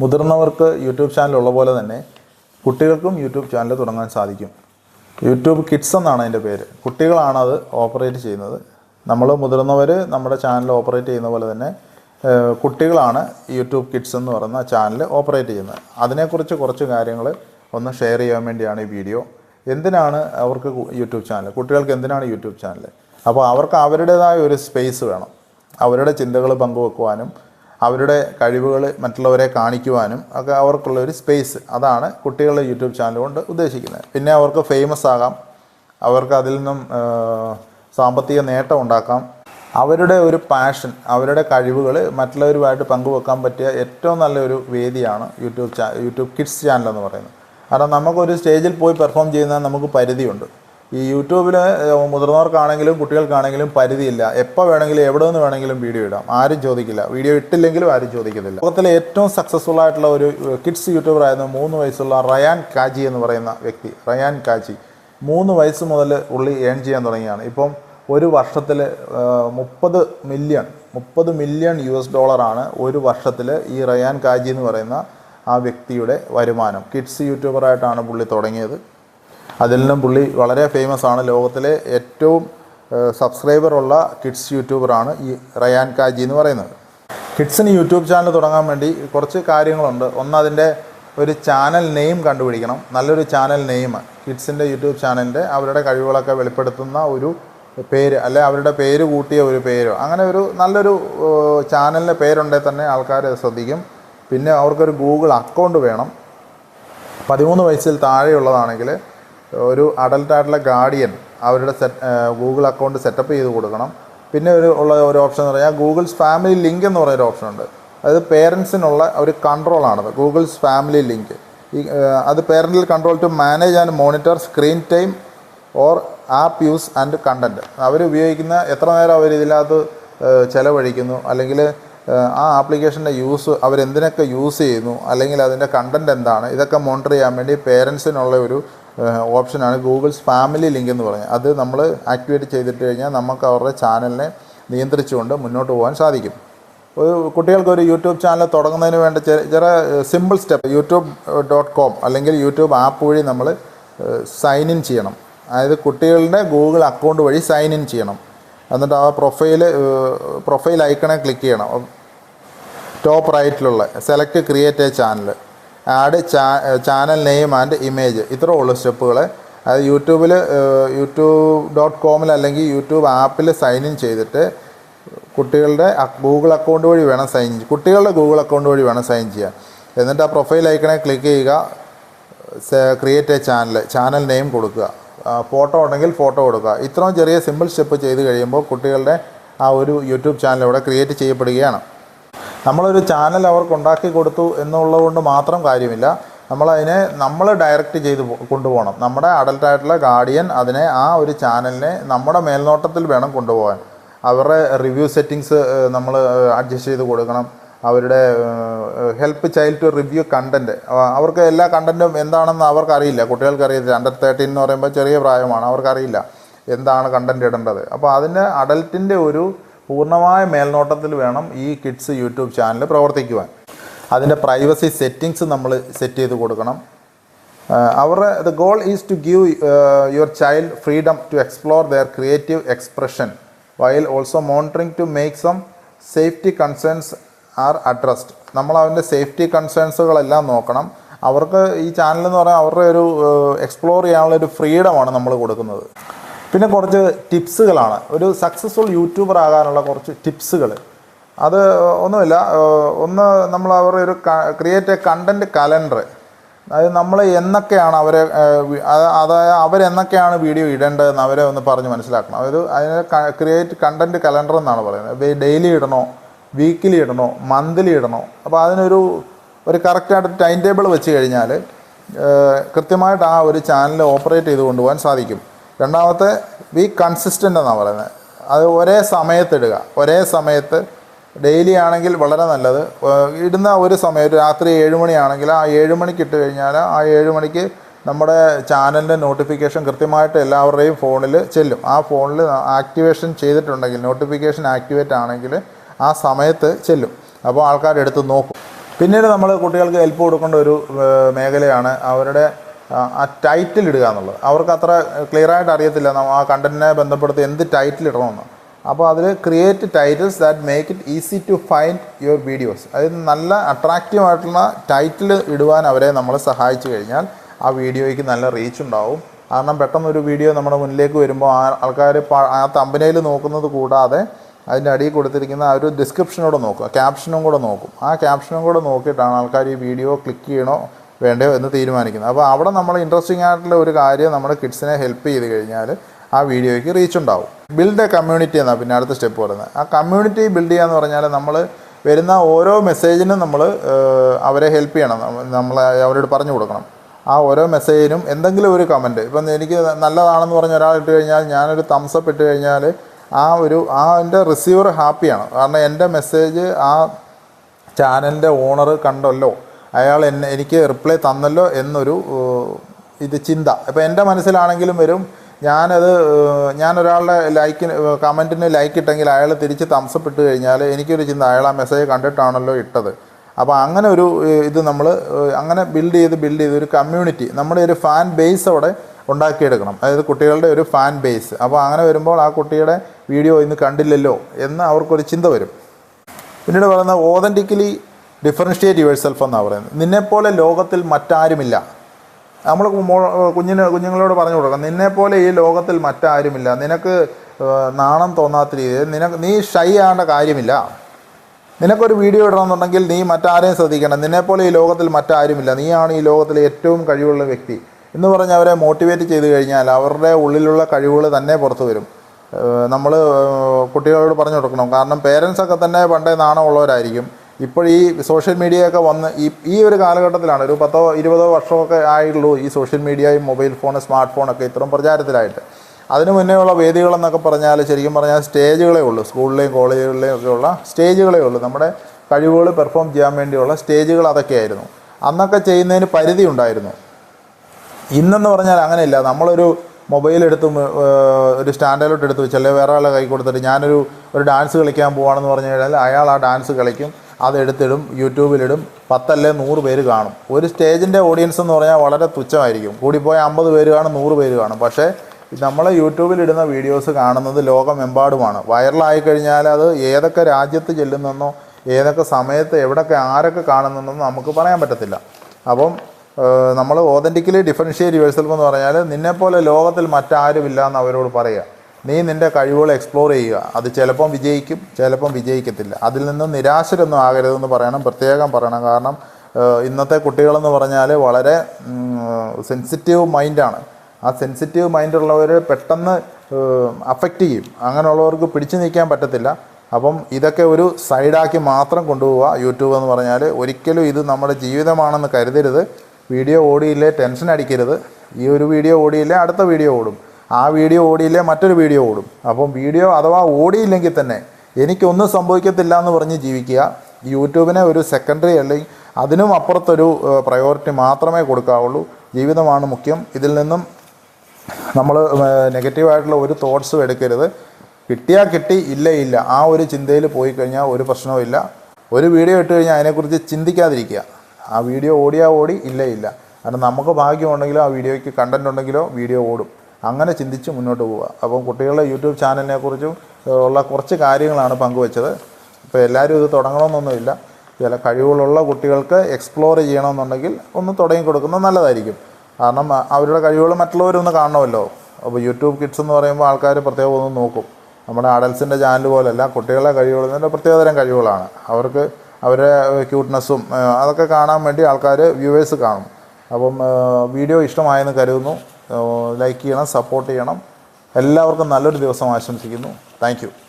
മുതിർന്നവർക്ക് YouTube channel ഉള്ള പോലെ തന്നെ കുട്ടികൾക്കും യൂട്യൂബ് ചാനൽ തുടങ്ങാൻ സാധിക്കും. യൂട്യൂബ് കിഡ്സ് എന്നാണ് അതിന്റെ പേര്. കുട്ടികളാണ് അത് ഓപ്പറേറ്റ് ചെയ്യുന്നത്. നമ്മൾ മുതിർന്നവർ നമ്മുടെ ചാനൽ ഓപ്പറേറ്റ് ചെയ്യുന്ന പോലെ തന്നെ കുട്ടികളാണ് യൂട്യൂബ് കിഡ്സ് എന്ന് പറയുന്ന ചാനൽ ഓപ്പറേറ്റ് ചെയ്യുന്നത്. അതിനെക്കുറിച്ച് കുറച്ച് കാര്യങ്ങൾ ഒന്ന് ഷെയർ ചെയ്യാൻ വേണ്ടിയാണ് ഈ വീഡിയോ. എന്തിനാണ് അവർക്ക് യൂട്യൂബ് ചാനൽ കുട്ടികൾക്ക് എന്തിനാണ് യൂട്യൂബ് ചാനൽ അപ്പോൾ അവർക്ക് അവരുടേതായ ഒരു സ്പേസ് വേണം. അവരുടെ ചിന്തകൾ പങ്കുവെക്കുവാനും അവരുടെ കഴിവുകൾ മറ്റുള്ളവരെ കാണിക്കുവാനും ഒക്കെ അവർക്കുള്ള ഒരു സ്പേസ് അതാണ് കുട്ടികളുടെ യൂട്യൂബ് ചാനൽ കൊണ്ട് ഉദ്ദേശിക്കുന്നത്. പിന്നെ അവർക്ക് ഫേമസ് ആകാം. അവർക്ക് അതിൽ നിന്നും സാമ്പത്തിക നേട്ടം ഉണ്ടാക്കാം. അവരുടെ ഒരു പാഷൻ അവരുടെ കഴിവുകൾ മറ്റുള്ളവരുമായിട്ട് പങ്കുവെക്കാൻ പറ്റിയ ഏറ്റവും നല്ലൊരു വേദിയാണ് യൂട്യൂബ് ചാ യൂട്യൂബ് കിഡ്സ് ചാനൽ എന്ന് പറയുന്നത്. കാരണം നമുക്കൊരു സ്റ്റേജിൽ പോയി പെർഫോം ചെയ്യുന്ന നമുക്ക് പരിധിയുണ്ട്. ഈ യൂട്യൂബിൽ മുതിർന്നവർക്കാണെങ്കിലും കുട്ടികൾക്കാണെങ്കിലും പരിധിയില്ല. എപ്പോൾ വേണമെങ്കിലും എവിടെ നിന്ന് വേണമെങ്കിലും വീഡിയോ ഇടാം. ആരും ചോദിക്കില്ല. വീഡിയോ ഇട്ടില്ലെങ്കിലും ആരും ചോദിക്കത്തില്ല. ലോകത്തിലെ ഏറ്റവും സക്സസ്ഫുൾ ആയിട്ടുള്ള ഒരു കിഡ്സ് യൂട്യൂബർ ആയിരുന്നു മൂന്ന് വയസ്സുള്ള റയാൻ കാജി എന്ന് പറയുന്ന വ്യക്തി. Ryan Kaji. മൂന്ന് വയസ്സ് മുതൽ ഉള്ളി ഏൺ ചെയ്യാൻ തുടങ്ങിയാണ്. ഇപ്പം ഒരു വർഷത്തിൽ മുപ്പത് മില്യൺ മുപ്പത് മില്യൺ യു എസ് ഡോളറാണ് ഒരു വർഷത്തിൽ ഈ റയാൻ കാജി എന്ന് പറയുന്ന ആ വ്യക്തിയുടെ വരുമാനം. കിഡ്സ് യൂട്യൂബറായിട്ടാണ് പുള്ളി തുടങ്ങിയത്. അതിൽ നിന്നും പുള്ളി വളരെ ഫേമസ് ആണ്. ലോകത്തിലെ ഏറ്റവും സബ്സ്ക്രൈബറുള്ള കിഡ്സ് യൂട്യൂബറാണ് ഈ റയാൻ കാജി എന്ന് പറയുന്നത്. കിഡ്സിന് യൂട്യൂബ് ചാനൽ തുടങ്ങാൻ വേണ്ടി കുറച്ച് കാര്യങ്ങളുണ്ട്. ഒന്ന് അതിന്റെ ഒരു ചാനൽ നെയിം കണ്ടുപിടിക്കണം. നല്ലൊരു ചാനൽ നെയിം കിഡ്സിന്റെ യൂട്യൂബ് ചാനലിന്റെ അവരുടെ കഴിവുകളൊക്കെ വെളിപ്പെടുത്തുന്ന ഒരു പേര് അല്ലെ അവരുടെ പേര് കൂട്ടിയ ഒരു പേരോ അങ്ങനെ ഒരു നല്ലൊരു ചാനലിന്റെ പേരുണ്ടെങ്കിൽ തന്നെ ആൾക്കാർ ശ്രദ്ധിക്കും. പിന്നെ അവർക്കൊരു ഗൂഗിൾ അക്കൗണ്ട് വേണം. പതിമൂന്ന് വയസ്സിൽ താഴെയുള്ളതാണെങ്കിൽ ഒരു അഡൽട്ടായിട്ടുള്ള ഗാർഡിയൻ അവരുടെ സെറ്റ് ഗൂഗിൾ അക്കൗണ്ട് സെറ്റപ്പ് ചെയ്ത് കൊടുക്കണം. പിന്നെ ഒരു ഉള്ള ഒരു ഓപ്ഷൻ എന്ന് പറഞ്ഞാൽ ഗൂഗിൾസ് ഫാമിലി ലിങ്ക് എന്ന് പറയുന്ന ഓപ്ഷൻ ഉണ്ട്. അത് പേരൻസിനുള്ള ഒരു കൺട്രോളാണത് ഗൂഗിൾസ് ഫാമിലി ലിങ്ക് ഈ അത് parental control to manage and monitor screen time or app use and content അവർ ഉപയോഗിക്കുന്ന എത്ര നേരം അവർ ഇതിനകത്ത് ചിലവഴിക്കുന്നു? അല്ലെങ്കിൽ ആ ആപ്ലിക്കേഷന്റെ യൂസ് അവരെന്തിനൊക്കെ യൂസ് ചെയ്യുന്നു? അല്ലെങ്കിൽ അതിന്റെ കണ്ടന്റ് എന്താണ്? ഇതൊക്കെ മോണിറ്റർ ചെയ്യാൻ വേണ്ടി പേരൻസിനുള്ള ഒരു ഓപ്ഷനാണ് ഗൂഗിൾസ് ഫാമിലി ലിങ്ക് എന്ന് പറയുന്നത് അത് നമ്മൾ ആക്ടിവേറ്റ് ചെയ്തിട്ട് കഴിഞ്ഞാൽ നമുക്ക് അവരുടെ ചാനലിനെ നിയന്ത്രിച്ചുകൊണ്ട് മുന്നോട്ട് പോകാൻ സാധിക്കും. ഒരു കുട്ടികൾക്ക് ഒരു യൂട്യൂബ് ചാനൽ തുടങ്ങുന്നതിന് വേണ്ട ചെറിയ simple step YouTube dot com അല്ലെങ്കിൽ യൂട്യൂബ് ആപ്പ് വഴി നമ്മൾ സൈൻ ഇൻ ചെയ്യണം. അതായത് കുട്ടികളുടെ ഗൂഗിൾ അക്കൗണ്ട് വഴി സൈൻ ഇൻ ചെയ്യണം. എന്നിട്ട് ആ പ്രൊഫൈൽ പ്രൊഫൈൽ ഐക്കണെ ക്ലിക്ക് ചെയ്യണം. Top റൈറ്റിലുള്ള select create a channel add channel name and image ഇത്രേ ഉള്ളൂ സ്റ്റെപ്പുകൾ അത് യൂട്യൂബിൽ യൂട്യൂബ് ഡോട്ട് കോമിൽ അല്ലെങ്കിൽ യൂട്യൂബ് ആപ്പിൽ സൈൻ ഇൻ ചെയ്തിട്ട് കുട്ടികളുടെ ഗൂഗിൾ അക്കൗണ്ട് വഴി വേണം സൈൻ കുട്ടികളുടെ ഗൂഗിൾ അക്കൗണ്ട് വഴി വേണം സൈൻ ചെയ്യാൻ. എന്നിട്ട് ആ പ്രൊഫൈൽ ഐക്കണെ ക്ലിക്ക് ചെയ്യുക. Create a channel channel name കൊടുക്കുക. ഫോട്ടോ ഉണ്ടെങ്കിൽ ഫോട്ടോ കൊടുക്കുക. ഇത്രയും ചെറിയ സിമ്പിൾ സ്റ്റെപ്പ് ചെയ്ത് കഴിയുമ്പോൾ കുട്ടികളുടെ ആ ഒരു യൂട്യൂബ് ചാനൽ ഇവിടെ ക്രിയേറ്റ് ചെയ്യപ്പെടുകയാണ്. നമ്മളൊരു ചാനൽ അവർക്ക് ഉണ്ടാക്കി കൊടുത്തു എന്നുള്ളതുകൊണ്ട് മാത്രം കാര്യമില്ല. നമ്മളതിനെ നമ്മൾ ഡയറക്റ്റ് ചെയ്ത് കൊണ്ടുപോകണം. നമ്മുടെ അഡൽട്ടായിട്ടുള്ള ഗാർഡിയൻ അതിനെ ആ ഒരു ചാനലിനെ നമ്മുടെ മേൽനോട്ടത്തിൽ വേണം കൊണ്ടുപോകാൻ. അവരുടെ റിവ്യൂ സെറ്റിങ്സ് നമ്മൾ അഡ്ജസ്റ്റ് ചെയ്ത് കൊടുക്കണം. അവരുടെ help child to review content അവർക്ക് എല്ലാ കണ്ടന്റും എന്താണെന്ന് അവർക്കറിയില്ല. കുട്ടികൾക്ക് അറിയില്ല അണ്ടർ തേർട്ടീൻ എന്ന് പറയുമ്പോൾ ചെറിയ പ്രായമാണ്. അവർക്കറിയില്ല. എന്താണ് കണ്ടന്റ് ഇടേണ്ടത്? അപ്പോൾ അതിന്റെ അഡൽട്ടിന്റെ ഒരു പൂർണമായ മേൽനോട്ടത്തിൽ വേണം ഈ കിഡ്സ് യൂട്യൂബ് ചാനൽ പ്രവർത്തിക്കുവാൻ. അതിന്റെ പ്രൈവസി സെറ്റിങ്സ് നമ്മൾ സെറ്റ് ചെയ്ത് കൊടുക്കണം. അവരുടെ the goal is to give your child freedom to explore their creative expression while also monitoring to make some safety concerns are addressed നമ്മൾ അവന്റെ സേഫ്റ്റി കൺസേൺസുകളെല്ലാം നോക്കണം. അവർക്ക് ഈ ചാനൽ എന്ന് പറഞ്ഞാൽ അവരുടെ ഒരു എക്സ്പ്ലോർ ചെയ്യാനുള്ള ഒരു ഫ്രീഡമാണ് നമ്മൾ കൊടുക്കുന്നത്. പിന്നെ കുറച്ച് ടിപ്സുകളാണ്. ഒരു സക്സസ്ഫുൾ യൂട്യൂബർ ആകാനുള്ള കുറച്ച് ടിപ്സുകൾ. അത് ഒന്നുമില്ല. ഒന്ന് നമ്മൾ അവരുടെ ഒരു ക്രിയേറ്റ് എ കണ്ടന്റ് കലണ്ടർ അതായത് നമ്മൾ എന്നൊക്കെയാണ് അവരെ അതായത് അവരെന്നൊക്കെയാണ് വീഡിയോ ഇടേണ്ടതെന്ന് അവരെ ഒന്ന് പറഞ്ഞ് മനസ്സിലാക്കണം. അതായത് അതിന് ക്രിയേറ്റ് കണ്ടന്റ് കലണ്ടർ എന്നാണ് പറയുന്നത്. ഡെയിലി ഇടണോ വീക്കിലി ഇടണോ മന്ത്ലി ഇടണോ? അപ്പോൾ അതിനൊരു ഒരു കറക്റ്റായിട്ട് ടൈം ടേബിൾ വെച്ച് കഴിഞ്ഞാൽ കൃത്യമായിട്ട് ആ ഒരു ചാനൽ ഓപ്പറേറ്റ് ചെയ്ത് കൊണ്ടുപോകാൻ സാധിക്കും. രണ്ടാമത്തെ ബി കൺസിസ്റ്റന്റ് എന്നാണ് പറയുന്നത്. അത് ഒരേ സമയത്ത് ഇടുക. ഒരേ സമയത്ത് ഡെയിലി ആണെങ്കിൽ വളരെ നല്ലത്. ഇടുന്ന ഒരു സമയം രാത്രി ഏഴ് മണിയാണെങ്കിൽ ആ ഏഴ് മണിക്ക് ഇട്ട് കഴിഞ്ഞാൽ ആ ഏഴ് മണിക്ക് നമ്മുടെ ചാനലിന്റെ നോട്ടിഫിക്കേഷൻ കൃത്യമായിട്ട് എല്ലാവരുടെയും ഫോണിൽ ചെല്ലും. ആ ഫോണിൽ ആക്ടിവേഷൻ ചെയ്തിട്ടുണ്ടെങ്കിൽ നോട്ടിഫിക്കേഷൻ ആക്ടിവേറ്റ് ആണെങ്കിൽ ആ സമയത്ത് ചെല്ലും. അപ്പോൾ ആൾക്കാർ എടുത്ത് നോക്കും. പിന്നീട് നമ്മൾ കുട്ടികൾക്ക് ഹെൽപ്പ് കൊടുക്കേണ്ട ഒരു മേഖലയാണ് അവരുടെ ആ, ടൈറ്റിൽ ഇടുക എന്നുള്ളത്. അവർക്ക് അത്ര ക്ലിയർ ആയിട്ട് അറിയത്തില്ല. ആ കണ്ടന്റിനെ ബന്ധപ്പെടുത്തി എന്ത് ടൈറ്റിൽ ഇടണമെന്ന്. അപ്പോൾ അതിൽ create titles that make it easy to find your videos അതായത് നല്ല അട്രാക്റ്റീവ് ആയിട്ടുള്ള ടൈറ്റിൽ ഇടുവാൻ അവരെ നമ്മൾ സഹായിച്ചു കഴിഞ്ഞാൽ ആ വീഡിയോയ്ക്ക് നല്ല റീച്ച് ഉണ്ടാവും. കാരണം പെട്ടെന്ന് ഒരു വീഡിയോ നമ്മുടെ മുന്നിലേക്ക് വരുമ്പോൾ ആ ആൾക്കാർ ആ തമ്പനയിൽ നോക്കുന്നത് കൂടാതെ അതിന്റെ അടിയിൽ കൊടുത്തിരിക്കുന്ന ആ ഒരു ഡിസ്ക്രിപ്ഷനോടെ നോക്കുക ക്യാപ്ഷനും കൂടെ നോക്കും. ആ ക്യാപ്ഷനും കൂടെ നോക്കിയിട്ടാണ് ആൾക്കാർ ഈ വീഡിയോ ക്ലിക്ക് ചെയ്യണോ വേണ്ടയോ എന്ന് തീരുമാനിക്കുന്നത് അപ്പോൾ അവിടെ നമ്മൾ ഇൻട്രസ്റ്റിംഗ് ആയിട്ടുള്ള ഒരു കാര്യം നമ്മുടെ കിഡ്സിനെ ഹെൽപ്പ് ചെയ്ത് കഴിഞ്ഞാൽ ആ വീഡിയോയ്ക്ക് റീച്ച് ഉണ്ടാവും. ബിൽഡ് എ കമ്മ്യൂണിറ്റി എന്നാണ് പിന്നെ അടുത്ത സ്റ്റെപ്പ് പറയുന്നത്. ആ കമ്മ്യൂണിറ്റി ബിൽഡ് ചെയ്യുക എന്ന് പറഞ്ഞാൽ നമ്മൾ വരുന്ന ഓരോ മെസ്സേജിനും നമ്മൾ അവരെ ഹെൽപ്പ് ചെയ്യണം. നമ്മൾ അവരോട് പറഞ്ഞു കൊടുക്കണം. ആ ഓരോ മെസ്സേജിനും എന്തെങ്കിലും ഒരു കമന്റ് ഇപ്പം എനിക്ക് നല്ലതാണെന്ന് പറഞ്ഞ ഒരാൾ ഇട്ട് കഴിഞ്ഞാൽ ഞാനൊരു തംസപ്പ് ഇട്ട് കഴിഞ്ഞാൽ ആ ഒരു ആ എന്റെ റിസീവർ ഹാപ്പിയാണ് കാരണം എന്റെ മെസ്സേജ് ആ ചാനലിന്റെ ഓണർ കണ്ടല്ലോ. അയാൾ എന്നെ എനിക്ക് റിപ്ലൈ തന്നല്ലോ എന്നൊരു ഇത് ചിന്ത. അപ്പോൾ എന്റെ മനസ്സിലാണെങ്കിലും വരും ഞാനത് ഞാനൊരാളുടെ ലൈക്കിന് കമന്റിന് ലൈക്ക് ഇട്ടെങ്കിൽ അയാൾ തിരിച്ച് തംസപ്പ് ഇട്ട് കഴിഞ്ഞാൽ എനിക്കൊരു ചിന്ത അയാൾ ആ മെസ്സേജ് കണ്ടിട്ടാണല്ലോ ഇട്ടത്. അപ്പോൾ അങ്ങനെ ഒരു ഇത് നമ്മൾ അങ്ങനെ ബിൽഡ് ചെയ്ത് ബിൽഡ് ചെയ്ത് ഒരു കമ്മ്യൂണിറ്റി നമ്മുടെ ഒരു ഫാൻ ബേസ് അവിടെ ഉണ്ടാക്കിയെടുക്കണം. അതായത് കുട്ടികളുടെ ഒരു ഫാൻ ബേസ് അപ്പോൾ അങ്ങനെ വരുമ്പോൾ ആ കുട്ടിയുടെ വീഡിയോ ഇന്ന് കണ്ടില്ലല്ലോ എന്ന് അവർക്കൊരു ചിന്ത വരും. പിന്നീട് പറയുന്നത് ഓതന്റിക്കലി ഡിഫറൻഷ്യേറ്റ് യുവർ സെൽഫ് എന്നാണ് പറയുന്നത്. നിന്നെപ്പോലെ ലോകത്തിൽ മറ്റാരുമില്ല. നമ്മൾ കുഞ്ഞിന് കുഞ്ഞുങ്ങളോട് പറഞ്ഞു കൊടുക്കാം നിന്നെപ്പോലെ ഈ ലോകത്തിൽ മറ്റാരുമില്ല. നിനക്ക് നാണം തോന്നാത്ത രീതിയിൽ നിനക്ക് നീ ഷൈ ആകേണ്ട കാര്യമില്ല. നിനക്കൊരു വീഡിയോ ഇടണമെന്നുണ്ടെങ്കിൽ നീ മറ്റാരെയും ശ്രദ്ധിക്കണം. നിന്നെപ്പോലെ ഈ ലോകത്തിൽ മറ്റാരുമില്ല. നീയാണ് ഈ ലോകത്തിലെ ഏറ്റവും കഴിവുള്ള വ്യക്തി. എന്ന് പറഞ്ഞ് അവരെ മോട്ടിവേറ്റ് ചെയ്ത് കഴിഞ്ഞാൽ അവരുടെ ഉള്ളിലുള്ള കഴിവുകൾ തന്നെ പുറത്തു വരും. നമ്മൾ കുട്ടികളോട് പറഞ്ഞു കൊടുക്കണം. കാരണം പേരൻസൊക്കെ തന്നെ പണ്ടേ നാണമുള്ളവരായിരിക്കും. ഇപ്പോൾ ഈ സോഷ്യൽ മീഡിയയൊക്കെ വന്ന് ഈ ഈ ഒരു കാലഘട്ടത്തിലാണ് ഒരു പത്തോ ഇരുപതോ വർഷമൊക്കെ ആയിട്ടുള്ളൂ ഈ സോഷ്യൽ മീഡിയയും മൊബൈൽ ഫോൺ സ്മാർട്ട് ഫോണൊക്കെ ഇത്രയും പ്രചാരത്തിലായിട്ട്. അതിനു മുന്നേ ഉള്ള വേദികളെന്നൊക്കെ പറഞ്ഞാൽ ശരിക്കും പറഞ്ഞാൽ സ്റ്റേജുകളേ ഉള്ളൂ സ്കൂളിലെയും കോളേജുകളിലെയും ഒക്കെ ഉള്ള സ്റ്റേജുകളേ ഉള്ളൂ. നമ്മുടെ കഴിവുകൾ പെർഫോം ചെയ്യാൻ വേണ്ടിയുള്ള സ്റ്റേജുകൾ അതൊക്കെയായിരുന്നു അന്നൊക്കെ ചെയ്യുന്നതിന് പരിധി ഉണ്ടായിരുന്നു. ഇന്നെന്ന് പറഞ്ഞാൽ അങ്ങനെയില്ല. നമ്മളൊരു മൊബൈൽ എടുത്ത് ഒരു സ്റ്റാൻഡിലോട്ട് എടുത്ത് വെച്ച് അല്ലെങ്കിൽ വേറെ ആളെ കൈ കൊടുത്തിട്ട് ഞാനൊരു ഒരു ഡാൻസ് കളിക്കാൻ പോവാണെന്ന് പറഞ്ഞു കഴിഞ്ഞാൽ അയാൾ ആ ഡാൻസ് കളിക്കും. അത് എടുത്തിടും യൂട്യൂബിലിടും. പത്തല്ലേ നൂറ് പേര് കാണും. ഒരു സ്റ്റേജിന്റെ ഓഡിയൻസ് എന്ന് പറഞ്ഞാൽ വളരെ തുച്ഛമായിരിക്കും. കൂടിപ്പോയ അമ്പത് പേര് കാണും നൂറ് പേര് കാണും. പക്ഷേ നമ്മൾ യൂട്യൂബിലിടുന്ന വീഡിയോസ് കാണുന്നത് ലോകമെമ്പാടുമാണ്. വൈറലായി കഴിഞ്ഞാൽ അത് ഏതൊക്കെ രാജ്യത്ത് ചെല്ലുന്നെന്നോ ഏതൊക്കെ സമയത്ത് എവിടൊക്കെ ആരൊക്കെ കാണുന്നെന്നോ നമുക്ക് പറയാൻ പറ്റത്തില്ല. അപ്പം നമ്മൾ ഓതന്റിക്കലി ഡിഫറൻഷ്യേറ്റ് യുവേഴ്സെൽഫ് എന്ന് പറഞ്ഞാൽ നിന്നെപ്പോലെ ലോകത്തിൽ മറ്റാരുമില്ല എന്ന് അവരോട് പറയുക. നീ നിന്റെ കഴിവുകൾ എക്സ്പ്ലോർ ചെയ്യുക. അത് ചിലപ്പം വിജയിക്കും ചിലപ്പം വിജയിക്കത്തില്ല. അതിൽ നിന്നും നിരാശരൊന്നും ആകരുതെന്ന് പറയണം പ്രത്യേകം പറയണം. കാരണം ഇന്നത്തെ കുട്ടികളെന്ന് പറഞ്ഞാൽ വളരെ സെൻസിറ്റീവ് മൈൻഡാണ് ആ സെൻസിറ്റീവ് മൈൻഡുള്ളവർ പെട്ടെന്ന് അഫക്റ്റ് ചെയ്യും. അങ്ങനെയുള്ളവർക്ക് പിടിച്ചു നിൽക്കാൻ പറ്റത്തില്ല. അപ്പം ഇതൊക്കെ ഒരു സൈഡാക്കി മാത്രം കൊണ്ടുപോവുക. യൂട്യൂബ് എന്ന് പറഞ്ഞാൽ ഒരിക്കലും ഇത് നമ്മുടെ ജീവിതമാണെന്ന് കരുതരുത്. വീഡിയോ ഓടിയില്ലേ ടെൻഷൻ അടിക്കരുത്. ഈ ഒരു വീഡിയോ ഓടിയില്ലേ അടുത്ത വീഡിയോ ഓടും. ആ വീഡിയോ ഓടിയില്ലേ മറ്റൊരു വീഡിയോ ഓടും. അപ്പം വീഡിയോ അഥവാ ഓടിയില്ലെങ്കിൽ തന്നെ എനിക്കൊന്നും സംഭവിക്കത്തില്ല എന്ന് പറഞ്ഞ് ജീവിക്കുക. യൂട്യൂബിനെ ഒരു സെക്കൻഡറി അല്ലെങ്കിൽ അതിനും അപ്പുറത്തൊരു പ്രയോറിറ്റി മാത്രമേ കൊടുക്കാവുള്ളൂ. ജീവിതമാണ് മുഖ്യം. ഇതിൽ നിന്നും നമ്മൾ നെഗറ്റീവായിട്ടുള്ള ഒരു തോട്ട്സും എടുക്കരുത്. കിട്ടിയാൽ കിട്ടി ഇല്ല ഇല്ല. ആ ഒരു ചിന്തയിൽ പോയി കഴിഞ്ഞാൽ ഒരു പ്രശ്നവുമില്ല ഒരു വീഡിയോ ഇട്ട് കഴിഞ്ഞാൽ അതിനെക്കുറിച്ച് ചിന്തിക്കാതിരിക്കുക. ആ വീഡിയോ ഓടിയാൽ ഓടി ഇല്ല ഇല്ല. കാരണം നമുക്ക് ഭാഗ്യമുണ്ടെങ്കിലോ ആ വീഡിയോയ്ക്ക് കണ്ടന്റ് ഉണ്ടെങ്കിലോ വീഡിയോ ഓടും. അങ്ങനെ ചിന്തിച്ച് മുന്നോട്ട് പോവുക. അപ്പം കുട്ടികളുടെ യൂട്യൂബ് ചാനലിനെ കുറിച്ചും ഉള്ള കുറച്ച് കാര്യങ്ങളാണ് പങ്കുവച്ചത്. ഇപ്പോൾ എല്ലാവരും ഇത് തുടങ്ങണമെന്നൊന്നുമില്ല. ചില കഴിവുകളുള്ള കുട്ടികൾക്ക് എക്സ്പ്ലോർ ചെയ്യണമെന്നുണ്ടെങ്കിൽ ഒന്ന് തുടങ്ങി കൊടുക്കുന്നത് നല്ലതായിരിക്കും. കാരണം അവരുടെ കഴിവുകൾ മറ്റുള്ളവരൊന്ന് കാണണമല്ലോ. അപ്പോൾ യൂട്യൂബ് കിഡ്സ് എന്ന് പറയുമ്പോൾ ആൾക്കാർ പ്രത്യേകം ഒന്ന് നോക്കും. നമ്മുടെ അഡൽസിന്റെ ചാനൽ പോലെയല്ല കുട്ടികളുടെ കഴിവുകൾ പറഞ്ഞാൽ പ്രത്യേകതരം കഴിവുകളാണ്. അവർക്ക് അവരുടെ ക്യൂട്ട്നെസ്സും അതൊക്കെ കാണാൻ വേണ്ടി ആൾക്കാർ വ്യൂവേഴ്സ് കാണും. അപ്പം വീഡിയോ ഇഷ്ടമായെന്ന് കരുതുന്നു. ലൈക്ക് ചെയ്യണം സപ്പോർട്ട് ചെയ്യണം. എല്ലാവർക്കും നല്ലൊരു ദിവസം ആശംസിക്കുന്നു. താങ്ക്